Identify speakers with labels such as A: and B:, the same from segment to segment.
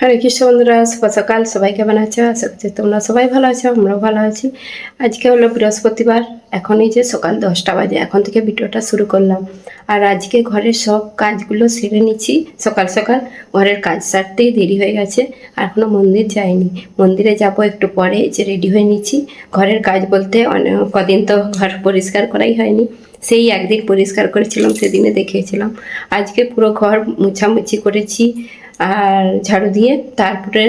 A: হরে কৃষ্ণ বন্ধুরা শুভ সকাল সবাই কেমন আছো আশা করছি তোমরা সবাই ভালো আছো আমরাও ভালো আছি আজকে হলো বৃহস্পতিবার এখন এই যে সকাল দশটা বাজে এখন থেকে ভিডিওটা শুরু করলাম আর আজকে ঘরের সব কাজগুলো সেরে নিচ্ছি সকাল সকাল ঘরের কাজ সারতেই দেরি হয়ে গেছে আর কোনো মন্দির যাইনি মন্দিরে যাব একটু পরে যে রেডি হয়ে নিচ্ছি ঘরের কাজ বলতে অনেক কদিন তো ঘর পরিষ্কার করাই হয়নি সেই একদিন পরিষ্কার করেছিলাম সেদিনে দেখিয়েছিলাম আজকে পুরো ঘর মুছামুছি করেছি আর ঝাড়ু দিয়ে তারপরে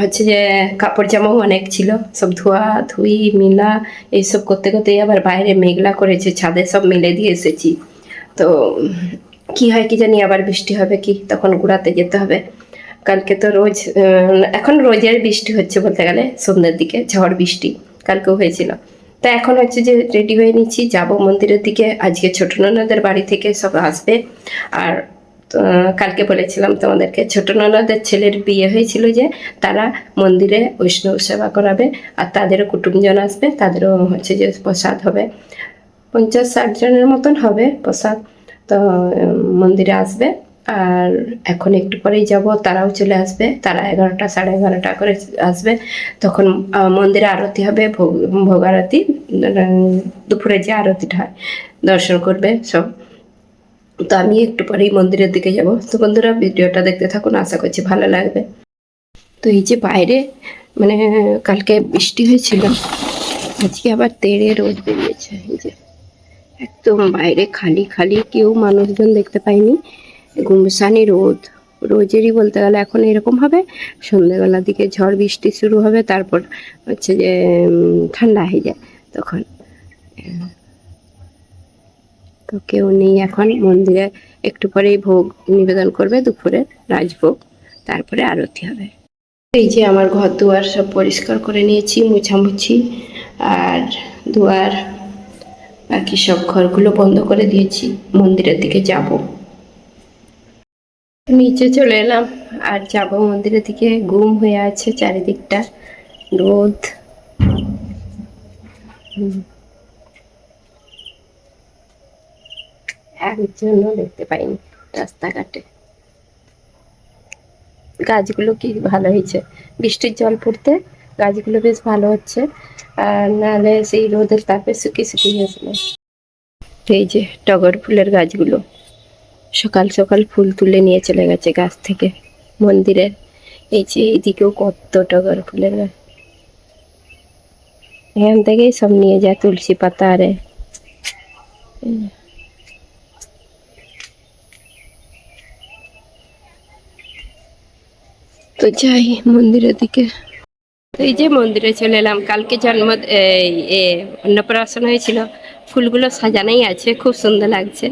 A: হচ্ছে যে কাপড় জামাও অনেক ছিল সব ধোয়া ধুই মিলা এইসব করতে করতে আবার বাইরে মেঘলা করেছে ছাদে সব মিলে দিয়ে এসেছি তো কি হয় কি জানি আবার বৃষ্টি হবে কি তখন ঘুরাতে যেতে হবে কালকে তো রোজ এখন রোজের বৃষ্টি হচ্ছে বলতে গেলে সন্ধ্যের দিকে ঝড় বৃষ্টি কালকেও হয়েছিল তা এখন হচ্ছে যে রেডি হয়ে নিচ্ছি যাব মন্দিরের দিকে আজকে ছোট ননাদের বাড়ি থেকে সব আসবে আর কালকে বলেছিলাম তোমাদেরকে ছোট ননদের ছেলের বিয়ে হয়েছিল যে তারা মন্দিরে বৈষ্ণব সেবা করাবে আর তাদেরও কুটুমজন আসবে তাদেরও হচ্ছে যে প্রসাদ হবে পঞ্চাশ ষাট জনের মতন হবে প্রসাদ তো মন্দিরে আসবে আর এখন একটু পরেই যাব তারাও চলে আসবে তারা এগারোটা সাড়ে এগারোটা করে আসবে তখন মন্দিরে আরতি হবে ভোগ ভোগ আরতি দুপুরে যে আরতিটা হয় দর্শন করবে সব তো আমি একটু পরেই মন্দিরের দিকে যাব তো বন্ধুরা ভিডিওটা দেখতে থাকুন আশা করছি ভালো লাগবে তো এই যে বাইরে মানে কালকে বৃষ্টি হয়েছিল আজকে আবার তেড়ে রোদ বেরিয়েছে এই যে একদম বাইরে খালি খালি কেউ মানুষজন দেখতে পাইনি গুমসানি রোদ রোজেরই বলতে গেলে এখন এরকম হবে সন্ধ্যেবেলার দিকে ঝড় বৃষ্টি শুরু হবে তারপর হচ্ছে যে ঠান্ডা হয়ে যায় তখন তো কেউ নেই এখন মন্দিরে একটু পরেই ভোগ নিবেদন করবে দুপুরে রাজভোগ তারপরে আরতি হবে এই যে আমার ঘর দুয়ার সব পরিষ্কার করে নিয়েছি মুছামুছি আর দুয়ার বাকি সব ঘরগুলো বন্ধ করে দিয়েছি মন্দিরের দিকে যাবো নিচে চলে এলাম আর যাব মন্দিরের দিকে ঘুম হয়ে আছে চারিদিকটা রোদ একজন দেখতে পাইনি রাস্তাঘাটে গাছগুলো কি ভালো হয়েছে বৃষ্টির জল পড়তে গাছগুলো বেশ ভালো হচ্ছে আর নাহলে সেই রোদের তাপে শুকিয়ে শুকিয়ে গেছিলো এই যে টগর ফুলের গাছগুলো সকাল সকাল ফুল তুলে নিয়ে চলে গেছে গাছ থেকে মন্দিরের এই যে এইদিকেও কত টগর ফুলের গাছ এখান থেকেই সব নিয়ে যায় তুলসী পাতা আরে তো যাই মন্দিরের দিকে এই যে মন্দিরে চলে এলাম কালকে জন্ম এই অন্নপ্রাশন হয়েছিল ফুলগুলো সাজানোই আছে খুব সুন্দর লাগছে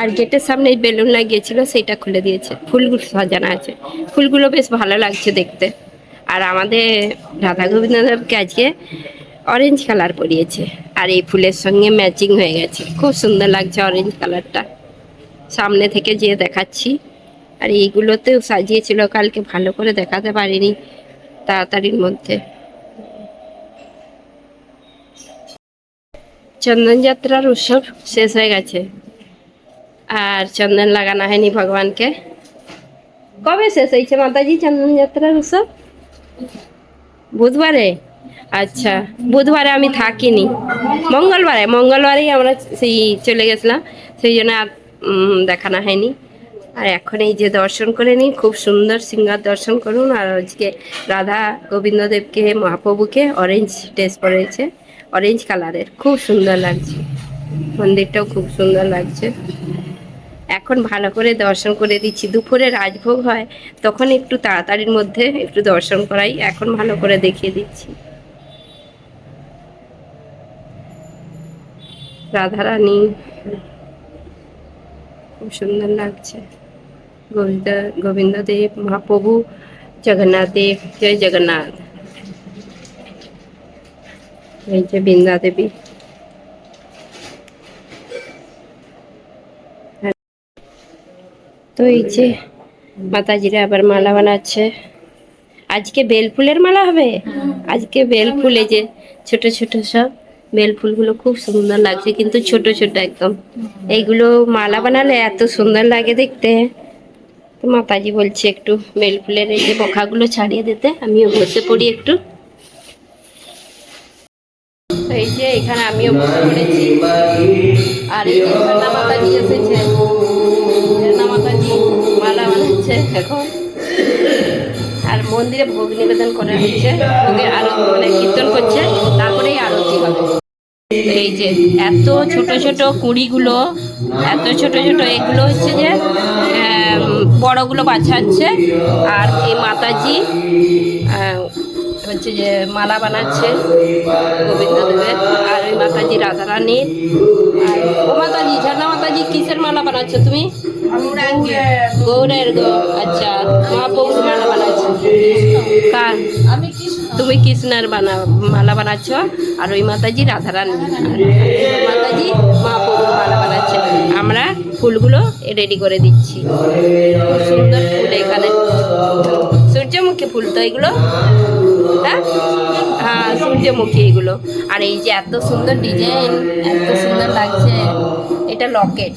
A: আর গেটের সামনে বেলুন লাগিয়েছিল সেটা খুলে দিয়েছে ফুলগুলো সাজানো আছে ফুলগুলো বেশ ভালো লাগছে দেখতে আর আমাদের রাধা গোবিন্দ আজকে অরেঞ্জ কালার পরিয়েছে আর এই ফুলের সঙ্গে ম্যাচিং হয়ে গেছে খুব সুন্দর লাগছে অরেঞ্জ কালারটা সামনে থেকে যে দেখাচ্ছি আর এইগুলোতেও সাজিয়েছিল কালকে ভালো করে দেখাতে পারিনি তাড়াতাড়ির মধ্যে চন্দনযাত্রার উৎসব শেষ হয়ে গেছে আর চন্দন লাগানো হয়নি ভগবানকে কবে শেষ হয়েছে মাতাজি চন্দনযাত্রার উৎসব বুধবারে আচ্ছা বুধবারে আমি থাকিনি মঙ্গলবারে মঙ্গলবারেই আমরা সেই চলে গেছিলাম সেই জন্য আর দেখানো হয়নি আর এখন এই যে দর্শন করে নিন খুব সুন্দর সিঙ্গার দর্শন করুন আর আজকে রাধা গোবিন্দদেবকে মহাপ্রভুকে অরেঞ্জ ড্রেস পরেছে অরেঞ্জ কালারের খুব সুন্দর লাগছে মন্দিরটাও খুব সুন্দর লাগছে এখন ভালো করে দর্শন করে দিচ্ছি দুপুরে রাজভোগ হয় তখন একটু তাড়াতাড়ির মধ্যে একটু দর্শন করাই এখন ভালো করে দেখিয়ে দিচ্ছি রাধারানী খুব সুন্দর লাগছে গোবিন্দ গোবিন্দদেব মহাপ্রভু জগন্নাথ দেব জয় জগন্নাথ এই যে বৃন্দা দেবী তো এই যে মাতাজিরা আবার মালা বানাচ্ছে আজকে বেলফুলের মালা হবে আজকে বেলফুল এই যে ছোট ছোট সব বেলফুলগুলো খুব সুন্দর লাগছে কিন্তু ছোট ছোট একদম এইগুলো মালা বানালে এত সুন্দর লাগে দেখতে তো মাতাজি বলছে একটু বেলফুলের এই যে পোখাগুলো ছাড়িয়ে দিতে আমিও বসে পড়ি একটু হয়েছে এখানে আমিও বসে পড়েছি আর এই যে ঝর্ণা মাতাজি এসেছে ঝর্ণা মাতাজি মালা বানাচ্ছে এখন আর মন্দিরে ভোগ নিবেদন করা হয়েছে ভোগের আরো মানে কীর্তন করছে তারপরেই আরতি হবে এই যে এত ছোট ছোট কুড়িগুলো এত ছোট ছোট এগুলো হচ্ছে যে বড়গুলো বাছাচ্ছে আর এই মাতাজি হচ্ছে যে মালা বানাচ্ছে গোবিন্দদেবের আর ওই মাতাজি রাধা রানীর ও মাতাজি ঝর্ণা মাতাজি কিসের মালা বানাচ্ছ তুমি গৌরের গো আচ্ছা মহাপ্রভুর মালা বানাচ্ছ কার আমি তুমি কৃষ্ণের বানা মালা বানাচ্ছ আর ওই মাতাজি রাধা রানী মাতাজি মহাপ্রভুর মালা বানাচ্ছে আমরা ফুলগুলো রেডি করে দিচ্ছি সুন্দর ফুল এখানে সূর্যমুখী ফুল তো এগুলো হ্যাঁ হ্যাঁ সূর্যমুখী এগুলো আর এই যে এত সুন্দর ডিজাইন এত সুন্দর লাগছে এটা লকেট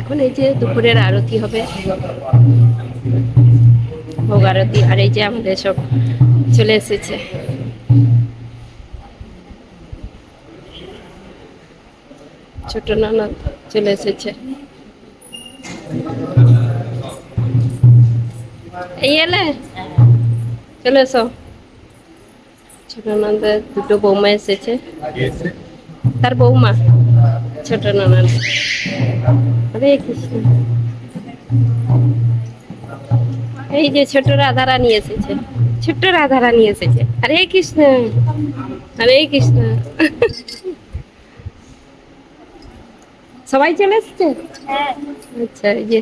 A: এখন এই যে দুপুরের আরতি হবে ভোগ আরতি আর এই যে আমাদের সব চলে এসেছে ছোট নানা চলে এসেছে এই এলে চলে এসো ছোট ননদের দুটো বৌমা এসেছে তার বৌমা ছোট ননদ হরে কৃষ্ণ এই যে ছোট রাধারা নিয়ে এসেছে ছোট রাধারা নিয়ে এসেছে আরে কৃষ্ণ আরে কৃষ্ণ সবাই চলে এসছে হ্যাঁ। আচ্ছা এই যে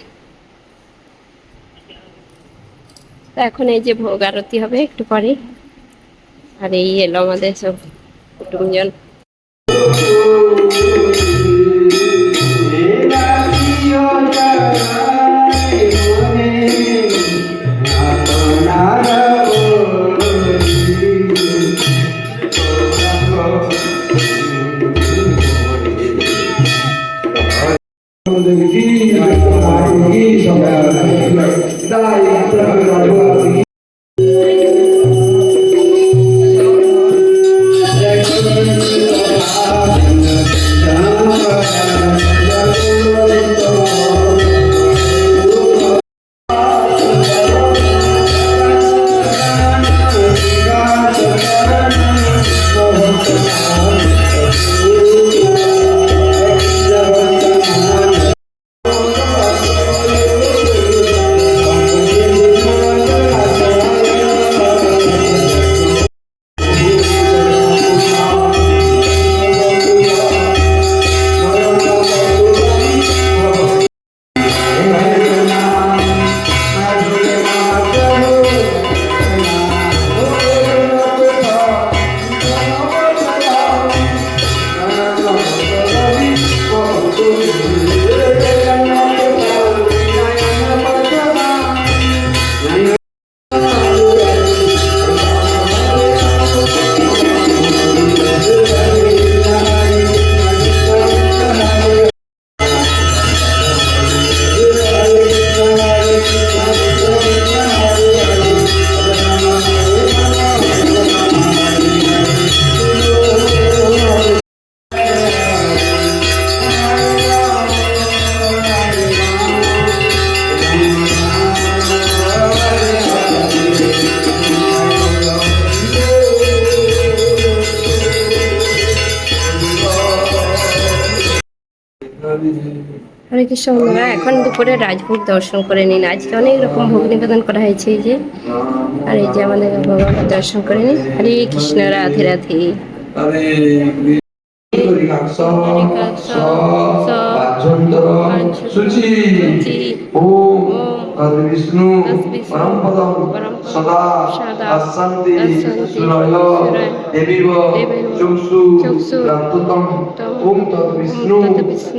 A: তো এখন এই যে ভোগ আরতি হবে একটু পরে আর এই এলো আমাদের সব কুটুমজন কৃষ্ণ বন্ধুরা এখন দুপুরে রাজভোগ দর্শন করে নিন আজকে অনেক রকম ভোগ নিবেদন করা হয়েছে এই যে আর এই যে আমাদের ভগবানকে দর্শন করে নিন হরে কৃষ্ণ রাধে রাধে
B: শুচি ওম বিষ্ণু পরম পদম সদা অশান্তি সুরয় দেবীব চক্ষু রামতুতম ওম তৎ বিষ্ণু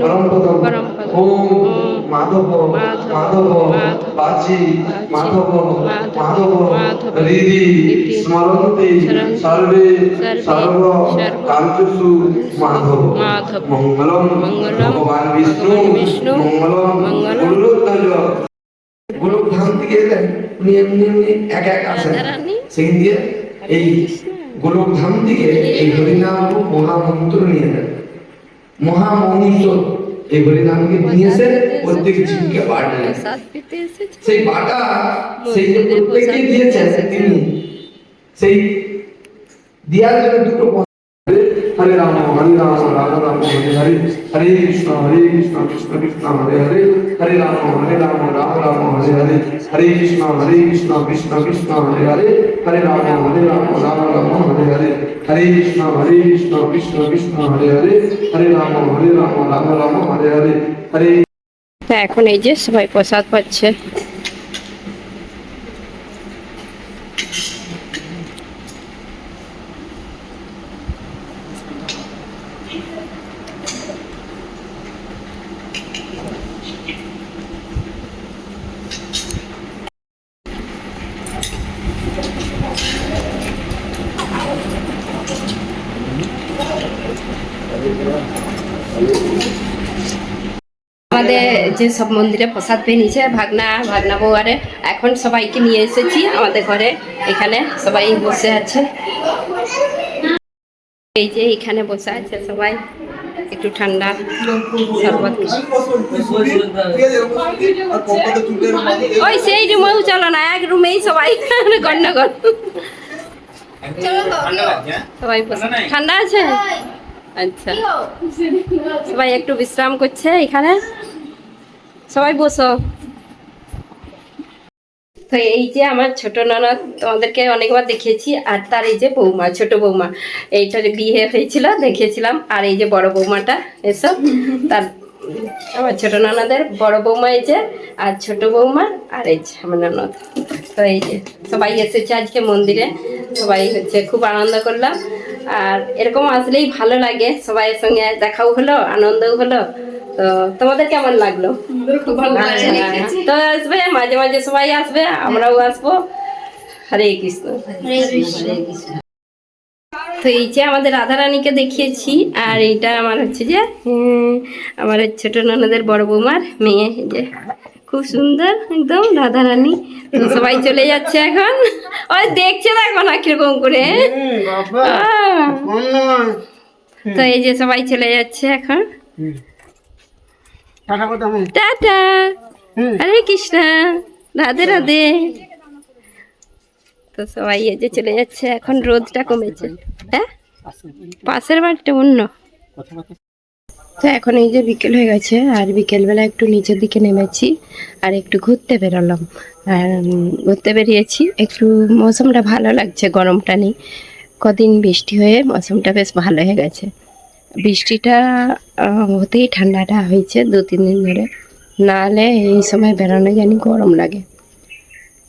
B: পরমপদম ওম মাধব মাধব বাচি মাধব মাধব হৃদি স্মরন্তি সর্বে সর্ব কাঞ্চসু মাধব মঙ্গলম ভগবান বিষ্ণু মঙ্গলম মঙ্গলম গোলক ধাম থেকে এলেন উনি এমনি এমনি একা একা আসেন সেখান দিয়ে এই গোলক ধাম থেকে এই হরিনাম রূপ মহামন্ত্র নিয়ে নেন মহামন্ত্র এই হরিনামকে নিয়ে এসে প্রত্যেক জীবকে বাটলেন সেই বাটা সেই যে প্রত্যেককে দিয়েছেন তিনি সেই দিয়ার জন্য দুটো হরে রাম হরে রাম রাম রাম হরে হরে হরে কৃষ্ণ হরে কৃষ্ণ কৃষ্ণ কৃষ্ণ হরে হরে হরে রাম হরে রাম রাম রাম হরে হরে হরে কৃষ্ণ হরে কৃষ্ণ কৃষ্ণ কৃষ্ণ হরে হরে হরে রাম হরে রাম রাম রাম হরে হরে হরে কৃষ্ণ হরে কৃষ্ণ কৃষ্ণ কৃষ্ণ হরে হরে হরে রাম হরে রাম রাম রাম হরে হরে হরে
A: এখন এই যে সবাই প্রসাদ পাচ্ছে সব মন্দিরে প্রসাদ পেয়ে নিয়েছে ভাগনা ভাগনা বউ আরে এখন সবাইকে নিয়ে এসেছি আমাদের ঘরে এখানে সবাই বসে আছে এই যে এখানে বসে আছে সবাই একটু ঠান্ডা শরবত ওই সেই রুমেও চলো না এক রুমেই সবাই গন্ডগোল
C: হ্যাঁ?
A: সবাই ঠান্ডা আছে আচ্ছা সবাই একটু বিশ্রাম করছে এখানে সবাই বসো তো এই যে আমার ছোট ননদ তোমাদেরকে অনেকবার দেখিয়েছি আর তার এই যে বৌমা ছোট বৌমা এইটার বিয়ে হয়েছিল দেখিয়েছিলাম আর এই যে বড় বৌমাটা এসব তার আমার ছোট ননদের বড় বৌমা এই যে আর ছোট বৌমা আর এই যে আমার ননদ তো এই যে সবাই এসেছে আজকে মন্দিরে সবাই হচ্ছে খুব আনন্দ করলাম আর এরকম আসলেই ভালো লাগে সবাইয়ের সঙ্গে দেখাও হলো আনন্দও হলো তো তোমাদের কেমন লাগলো হ্যাঁ, হ্যাঁ, হ্যাঁ। তো আসবে মাঝে মাঝে সবাই আসবে আমরাও আসবো হরে কৃষ্ণ তো এই যে আমাদের রাধা রানীকে দেখিয়েছি আর এইটা আমার হচ্ছে যে আমার ছোট ননদের বড় বৌমার মেয়ে যে খুব সুন্দর একদম রাধা রানী তো সবাই চলে যাচ্ছে এখন ওই দেখছে দেখো না কিরকম করে তো এই যে সবাই চলে যাচ্ছে এখন টাটা হরে কৃষ্ণ রাধে রাধে তো সবাই এই যে চলে যাচ্ছে এখন রোদটা কমেছে হ্যাঁ পাশের বাড়িটা অন্য তো এখন এই যে বিকেল হয়ে গেছে আর বিকেলবেলা একটু নিচের দিকে নেমেছি আর একটু ঘুরতে বেরোলাম আর ঘুরতে বেরিয়েছি একটু মৌসুমটা ভালো লাগছে গরমটা নেই কদিন বৃষ্টি হয়ে মৌসুমটা বেশ ভালো হয়ে গেছে বৃষ্টিটা হতেই ঠান্ডাটা হয়েছে দু তিন দিন ধরে নাহলে এই সময় বেরোনো জানি গরম লাগে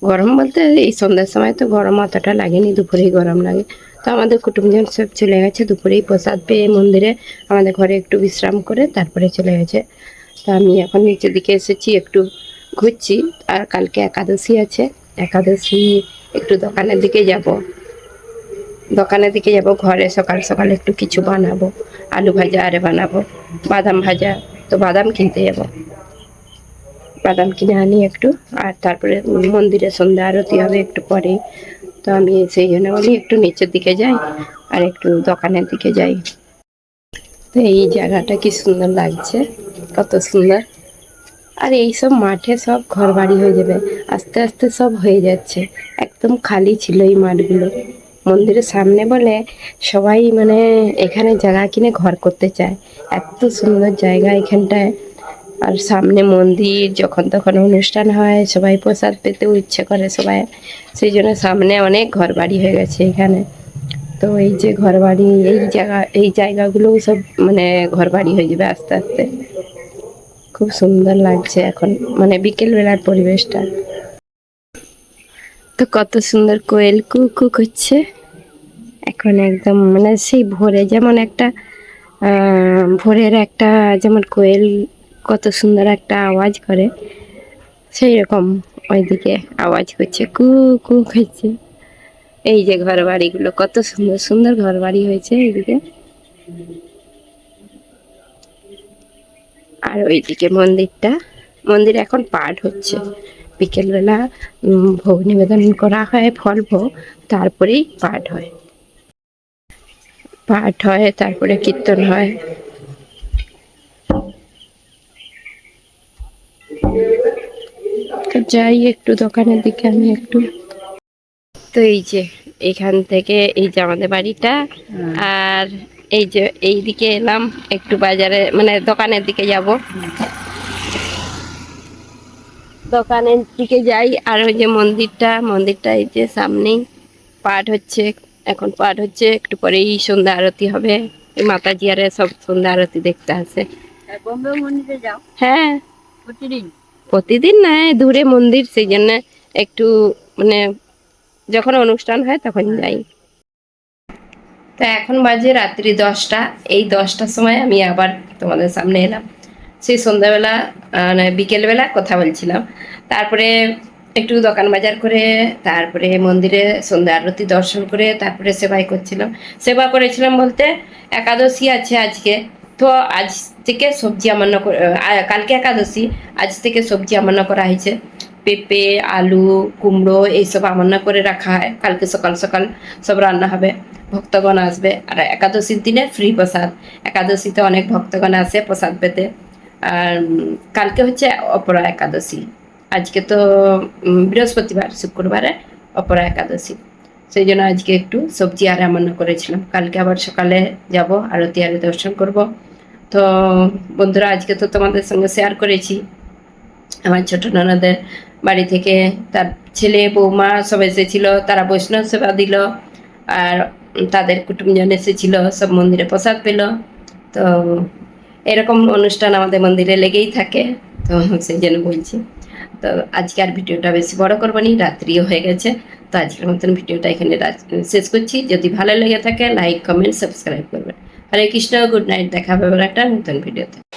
A: গরম বলতে এই সন্ধ্যার সময় তো গরম অতটা লাগেনি দুপুরেই গরম লাগে তো আমাদের কুটুমজন সব চলে গেছে দুপুরেই প্রসাদ পেয়ে মন্দিরে আমাদের ঘরে একটু বিশ্রাম করে তারপরে চলে গেছে তো আমি এখন নিচের দিকে এসেছি একটু ঘুরছি আর কালকে একাদশী আছে একাদশী একটু দোকানের দিকে যাব দোকানের দিকে যাব ঘরে সকাল সকাল একটু কিছু বানাবো আলু ভাজা আরে বানাবো বাদাম ভাজা তো বাদাম কিনতে যাব বাদাম কিনে আনি একটু আর তারপরে মন্দিরে সন্ধ্যা আরতি হবে একটু পরে তো আমি সেই জন্য বলি একটু নিচের দিকে যাই আর একটু দোকানের দিকে যাই তো এই জায়গাটা কি সুন্দর লাগছে কত সুন্দর আর এই সব মাঠে সব ঘর বাড়ি হয়ে যাবে আস্তে আস্তে সব হয়ে যাচ্ছে একদম খালি ছিল এই মাঠগুলো মন্দিরের সামনে বলে সবাই মানে এখানে জায়গা কিনে ঘর করতে চায় এত সুন্দর জায়গা এখানটায় আর সামনে মন্দির যখন তখন অনুষ্ঠান হয় সবাই প্রসাদ পেতেও ইচ্ছে করে সবাই সেই জন্য সামনে অনেক ঘর বাড়ি হয়ে গেছে এখানে তো এই যে ঘর বাড়ি এই জায়গা এই জায়গাগুলোও সব মানে ঘর বাড়ি হয়ে যাবে আস্তে আস্তে খুব সুন্দর লাগছে এখন মানে বিকেলবেলার পরিবেশটা তো কত সুন্দর কোয়েল কু কু করছে এখন একদম মানে সেই ভোরে যেমন একটা ভোরের একটা যেমন কোয়েল কত সুন্দর একটা আওয়াজ করে সেই রকম ওইদিকে আওয়াজ করছে কু কু করছে এই যে ঘর বাড়িগুলো কত সুন্দর সুন্দর ঘর বাড়ি হয়েছে এইদিকে আর ওইদিকে মন্দিরটা মন্দির এখন পাঠ হচ্ছে বিকেলবেলা ভোগ নিবেদন করা হয় ফল ভোগ তারপরেই পাঠ হয় পাঠ হয় তারপরে কীর্তন হয় যাই একটু দোকানের দিকে আমি একটু তো এই যে এখান থেকে এই যে আমাদের বাড়িটা হ্যাঁ। আর এই যে এইদিকে এলাম একটু বাজারে মানে দোকানের দিকে যাব দোকানের দিকে যাই আর ওই যে মন্দিরটা মন্দিরটা এই যে সামনেই পাঠ হচ্ছে এখন পাঠ হচ্ছে একটু পরেই সন্ধ্যা আরতি হবে এই মাতাজি আরে সব সন্ধ্যা আরতি দেখতে
D: আসে হ্যাঁ
A: প্রতিদিন না দূরে মন্দির সেই জন্য একটু মানে যখন অনুষ্ঠান হয় তখন যাই তো এখন বাজে রাত্রি দশটা এই দশটার সময় আমি আবার তোমাদের সামনে এলাম সেই সন্ধ্যাবেলা মানে বিকেলবেলা কথা বলছিলাম তারপরে একটু দোকান বাজার করে তারপরে মন্দিরে সন্ধ্যা আরতি দর্শন করে তারপরে সেবাই করছিলাম সেবা করেছিলাম বলতে একাদশী আছে আজকে তো আজ থেকে সবজি আমান্য কালকে একাদশী আজ থেকে সবজি আমান্য করা হয়েছে পেঁপে আলু কুমড়ো এইসব আমান্য করে রাখা হয় কালকে সকাল সকাল সব রান্না হবে ভক্তগণ আসবে আর একাদশীর দিনে ফ্রি প্রসাদ একাদশীতে অনেক ভক্তগণ আসে প্রসাদ পেতে আর কালকে হচ্ছে অপরা একাদশী আজকে তো বৃহস্পতিবার শুক্রবারে অপরা একাদশী সেই জন্য আজকে একটু সবজি আর রান্না করেছিলাম কালকে আবার সকালে যাব আরতি আরে দর্শন করব তো বন্ধুরা আজকে তো তোমাদের সঙ্গে শেয়ার করেছি আমার ছোট ননদের বাড়ি থেকে তার ছেলে বৌমা সব এসেছিল তারা বৈষ্ণব সেবা দিল আর তাদের কুটুমজন এসেছিল সব মন্দিরে প্রসাদ পেল তো এরকম অনুষ্ঠান আমাদের মন্দিরে লেগেই থাকে তো সেই জন্য বলছি তো আজকে আর ভিডিওটা বেশি বড় করবো নি রাত্রিও হয়ে গেছে তো আজকের মতন ভিডিওটা এখানে শেষ করছি যদি ভালো লেগে থাকে লাইক কমেন্ট সাবস্ক্রাইব করবেন হরে কৃষ্ণ গুড নাইট দেখা হবে একটা নতুন ভিডিওতে